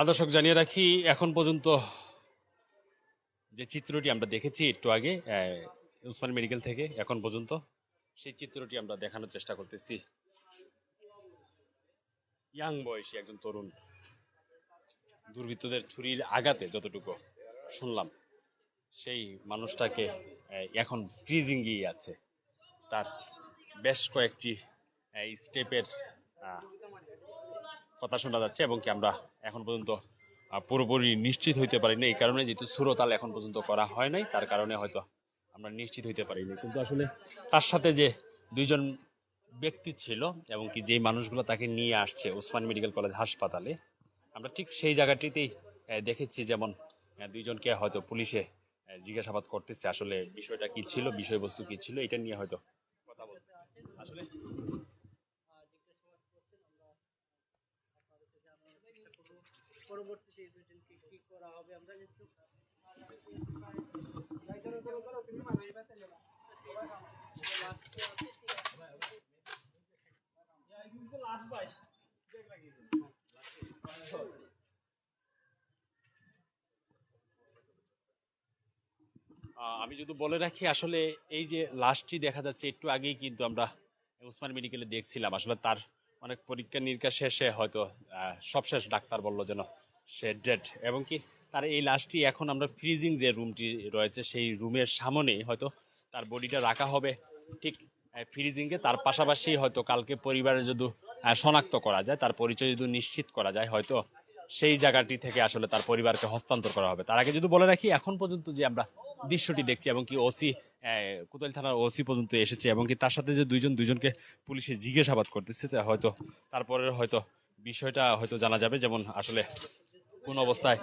আদর্শক জানিয়ে রাখি, এখন পর্যন্ত যে চিত্রটি আমরা দেখেছি একটু আগে উসমান মেডিকেল থেকে, এখন পর্যন্ত সেই চিত্রটি আমরা দেখানোর চেষ্টা করতেছি। ইয়াং বয়সী একজন তরুণ, দুর্বৃত্তদের ছুরির আঘাতে যতটুকু শুনলাম, সেই মানুষটাকে এখন ফ্রিজিং গিয়ে আছে। তার বেশ কয়েকটি স্টেপের কথা শোনা যাচ্ছে এবং কি আমরা এখন পর্যন্ত পুরোপুরি নিশ্চিত হইতে পারি পারিনি। এই কারণে যেহেতু সুরতাল এখন পর্যন্ত করা হয় নাই, তার কারণে হয়তো আমরা নিশ্চিত হইতে পারিনি। কিন্তু আসলে তার সাথে যে দুইজন ব্যক্তি ছিল এবং কি যেই মানুষগুলো তাকে নিয়ে আসছে ওসমান মেডিকেল কলেজ হাসপাতালে, আমরা ঠিক সেই জায়গাটিতেই দেখেছি যেমন দুইজনকে হয়তো পুলিশে জিজ্ঞাসাবাদ করতেছে আসলে বিষয়টা কি ছিল, বিষয়বস্তু কি ছিল, এটা নিয়ে হয়তো কথা বলতেছে আসলে পরবর্তীতে দুজনকে কি করা হবে? আমরা আমি যদি বলে রাখি আসলে এই যে লাশটি দেখা যাচ্ছে একটু আগেই কিন্তু আমরা উসমান মেডিকেলে দেখছিলাম। আসলে তার অনেক পরীক্ষা নিরীক্ষা শেষে হয়তো আহ, সবশেষ ডাক্তার বলল যেন সে ডেড এবং কি তার এই লাশটি এখন আমরা ফ্রিজিং যে রুমটি রয়েছে, সেই রুমের সামনেই হয়তো তার বডিটা রাখা হবে। ঠিক ফ্রিজিংকে তার পাশাপাশি হয়তো কালকে পরিবারে যদি শনাক্ত করা যায়, তার পরিচয় যদি নিশ্চিত করা যায়, হয়তো সেই জায়গাটি থেকে আসলে তার পরিবারকে হস্তান্তর করা হবে। তার আগে যদি বলে রাখি, এখন পর্যন্ত যে আমরা দৃশ্যটি দেখছি এবং কি ওসি কোতোয়ালি থানার ওসি পর্যন্ত এসেছে এবং কি তার সাথে যে দুইজন, দুইজনকে পুলিশে জিজ্ঞাসাবাদ করতেছে হয়তো তারপরে হয়তো বিষয়টা হয়তো জানা যাবে। যেমন আসলে কোন অবস্থায়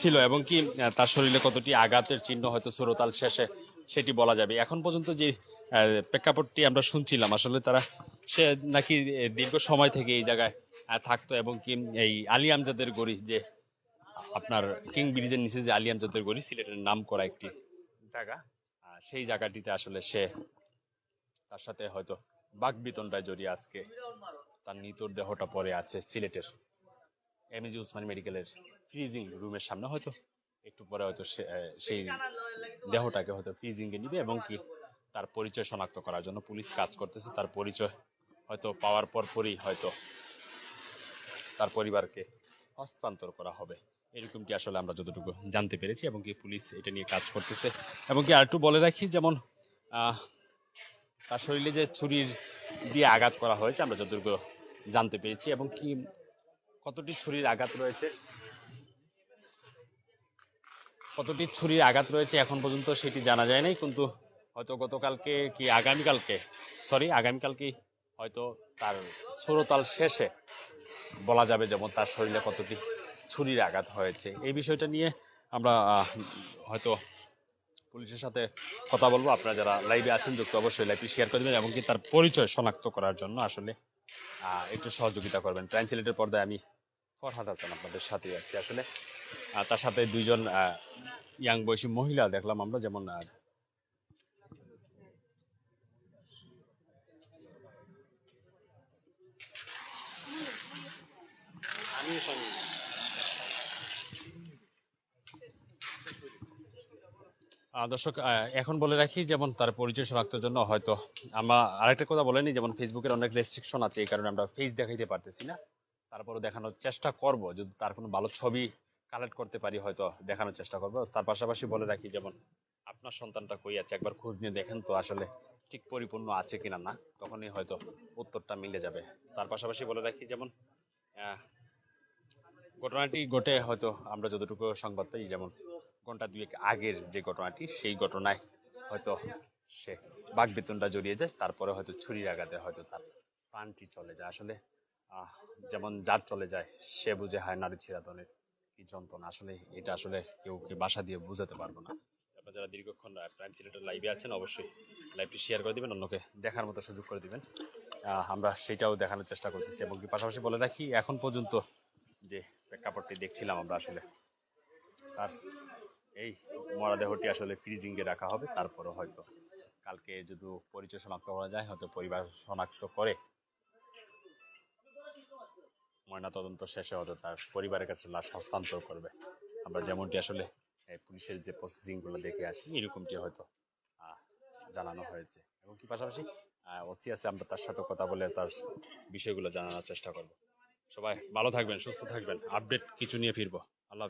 ছিল এবং কি তার শরীরে কতটি আঘাতের চিহ্ন হয়তো সুরতাল শেষে সেটি বলা যাবে। এখন পর্যন্ত যে প্রেক্ষাপটটি আমরা শুনছিলাম, আসলে তারা সে নাকি দীর্ঘ সময় থেকে এই জায়গায় থাকতো এবং কি এই আলী আমজাদের গড়ি যে, আপনার কিং ব্রিজের নিচে যে আলী আমজাদের গড়ি সিলেটের নাম করা একটি জায়গা সেই জায়গাটিতে আসলে সে তার সাথে হয়তো বাগবিতনটায় জড়িয়ে আজকে তার নিতর দেহটা পরে আছে সিলেটের। এমএজি উসমান মেডিকেলের ফ্রিজিং রুমের সামনে হয়তো। একটু পরে হয়তো সেই দেহটাকে হয়তো ফ্রিজিং এ নিবে এবং কি তার পরিচয় শনাক্ত করার জন্য পুলিশ কাজ করতেছে। তার পরিচয় হয়তো পাওয়ার পর পরই হয়তো তার পরিবারকে হস্তান্তর করা হবে। এরকমটি আসলে আমরা যতটুকু জানতে পেরেছি এবং কি পুলিশ এটা নিয়ে কাজ করতেছে। এবং কি আরেকটু বলে রাখি, যেমন তার শরীরে যে ছুরির দিয়ে আঘাত করা হয়েছে আমরা যতটুকু জানতে পেরেছি এবং কি কতটি ছুরির আঘাত রয়েছে? কতটি ছুরির আঘাত রয়েছে এখন পর্যন্ত সেটি জানা যায় নাই কিন্তু হয়তো গতকালকে কি আগামীকালকে সরি আগামীকালকে হয়তো তার সুরতাল শেষে বলা যাবে যেমন তার শরীরে কতটি ছুরির আঘাত হয়েছে। এই বিষয়টা নিয়ে আমরা হয়তো পুলিশের সাথে কথা বলব। আপনারা যারা লাইভে আছেন, যুক্ত অবশ্যই লাইভটি শেয়ার করে দেবেন এবং কি তার পরিচয় শনাক্ত করার জন্য আসলে একটু সহযোগিতা করবেন। ট্রাইন সিলেটের পর্দায় আমি ফরহাদ হাসান আপনাদের সাথেই আছি। আসলে তার সাথে দুইজন ইয়াং বয়সী মহিলা দেখলাম আমরা, যেমন দর্শক এখন বলে রাখি, যেমন তার পরিচয় শনাক্তের জন্য হয়তো আমরা আরেকটা কথা বলেনি, যেমন ফেসবুকের অনেক রেস্ট্রিকশন আছে, এই কারণে আমরা ফেস দেখাইতে পারতেছি না। তারপরে দেখানোর চেষ্টা করব। যদি তার কোনো ভালো ছবি কালেক্ট করতে পারি, হয়তো দেখানোর চেষ্টা করব। তার পাশাপাশি বলে রাখি, যেমন আপনার সন্তানটা কই আছে, একবার খোঁজ নিয়ে দেখেন তো আসলে ঠিক পরিপূর্ণ আছে কিনা না, তখনই হয়তো উত্তরটা মিলে যাবে। তার পাশাপাশি বলে রাখি, যেমন ঘটনাটি ঘটে হয়তো আমরা যতটুকু সংবাদ পাই, যেমন ঘণ্টা দুয়েক আগের যে ঘটনাটি, সেই ঘটনায় হয়তো সে বাঘবেতনটা জড়িয়ে যায়, তারপরে হয়তো ছুরির আঘাতে হয়তো তার প্রাণটি চলে যায়। আসলে যেমন যার চলে যায়, সে বুঝে, হয়, নারী চিরাদনের কি যন্ত্রণা। আসলে এটা আসলে কেউ কে বাসা দিয়ে বুঝাতে পারব না। আপনারা যারা দীর্ঘক্ষণ প্রাইম সিলেটের লাইভে আছেন, অবশ্যই লাইভটি শেয়ার করে দিবেন, অন্যকে দেখার মতো সুযোগ করে দিবেন। আমরা সেটাও দেখানোর চেষ্টা করতেছি এবং কি পাশাপাশি বলে রাখি, এখন পর্যন্ত যে প্রেক্ষাপটটি দেখছিলাম আমরা আসলে, তার এই মরাদেহটি আসলে ফ্রিজিংয়ে রাখা হবে। তারপরে হয়তো কালকে যদি পরিচয় শনাক্ত করা যায়, হয়তো পরিবার শনাক্ত করে ময়নাতদন্ত শেষে হয়তো তার পরিবারের কাছে লাশ হস্তান্তর করবে। আমরা যেমনটি আসলে পুলিশের যে প্রসেসিংগুলো দেখে আসি, এরকমটি হয়তো জানানো হয়েছে। এবং কি পাশাপাশি ওসি আছে, আমরা তার সাথে কথা বলে তার বিষয়গুলো জানানোর চেষ্টা করব। সবাই ভালো থাকবেন, সুস্থ থাকবেন। আপডেট কিছু নিয়ে ফিরবো। আল্লাহ।